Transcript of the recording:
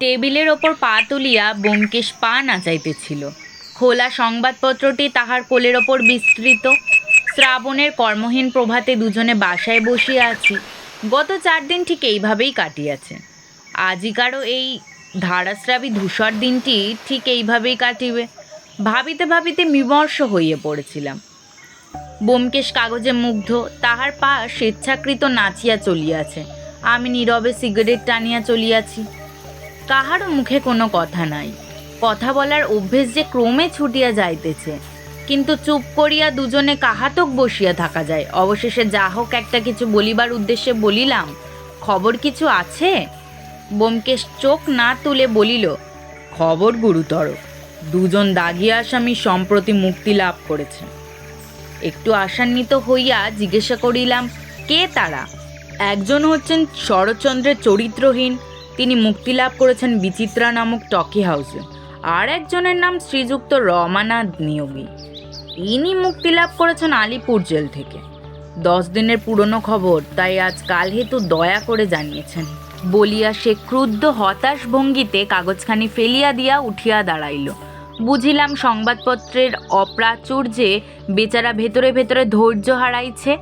টেবিলের ওপর পা তুলিয়া ব্যোমকেশ পা নাচাইতেছিল খোলা সংবাদপত্রটি তাহার কোলের ওপর বিস্তৃত। শ্রাবণের কর্মহীন প্রভাতে দুজনে বাসায় বসিয়া আছি। গত চার দিন ঠিক এইভাবেই কাটিয়াছে। আজিকারও এই ধারাশ্রাবী ধূসর দিনটি ঠিক এইভাবেই কাটিবে। ভাবিতে ভাবিতে বিমর্ষ হইয়া পড়েছিলাম। ব্যোমকেশ কাগজে মুগ্ধ, তাহার পা স্বেচ্ছাকৃত নাচিয়া চলিয়াছে। আমি নীরবে সিগারেট টানিয়া চলিয়াছি। কাহারও মুখে কোনো কথা নাই। কথা বলার অভ্যেস যে ক্রমে ছুটিয়া যাইতেছে। কিন্তু চুপ করিয়া দুজনে কাহাতক বসিয়া থাকা যায়। অবশেষে যা হোক একটা কিছু বলিবার উদ্দেশ্যে বলিলাম, খবর কিছু আছে? ব্যোমকেশ চোখ না তুলে বলিল, খবর গুরুতর, দুজন দাগি আসামি সম্প্রতি মুক্তি লাভ করেছে একটু আশান্বিত হইয়া জিজ্ঞাসা করিলাম, কে তারা? একজন হচ্ছেন শরৎচন্দ্রের চরিত্রহীন তিনি মুক্তি লাভ করেছেন বিচিত্রা নামক টকি হাউসে। আর একজনের নাম শ্রীযুক্ত রমানাথ নিয়োগী। তিনি মুক্তি লাভ করেছেন আলিপুর জেল থেকে। দশ দিনের পুরনো খবর, তাই আজ কাল হেতু দয়া করে জানিয়েছেন। বলিয়া সে ক্রুদ্ধ হতাশ ভঙ্গিতে কাগজখানি ফেলিয়া দিয়া উঠিয়া দাঁড়াইল। বুঝিলাম সংবাদপত্রের অপ্রাচুর্যে বেচারা ভেতরে ভেতরে ধৈর্য হারাইছে।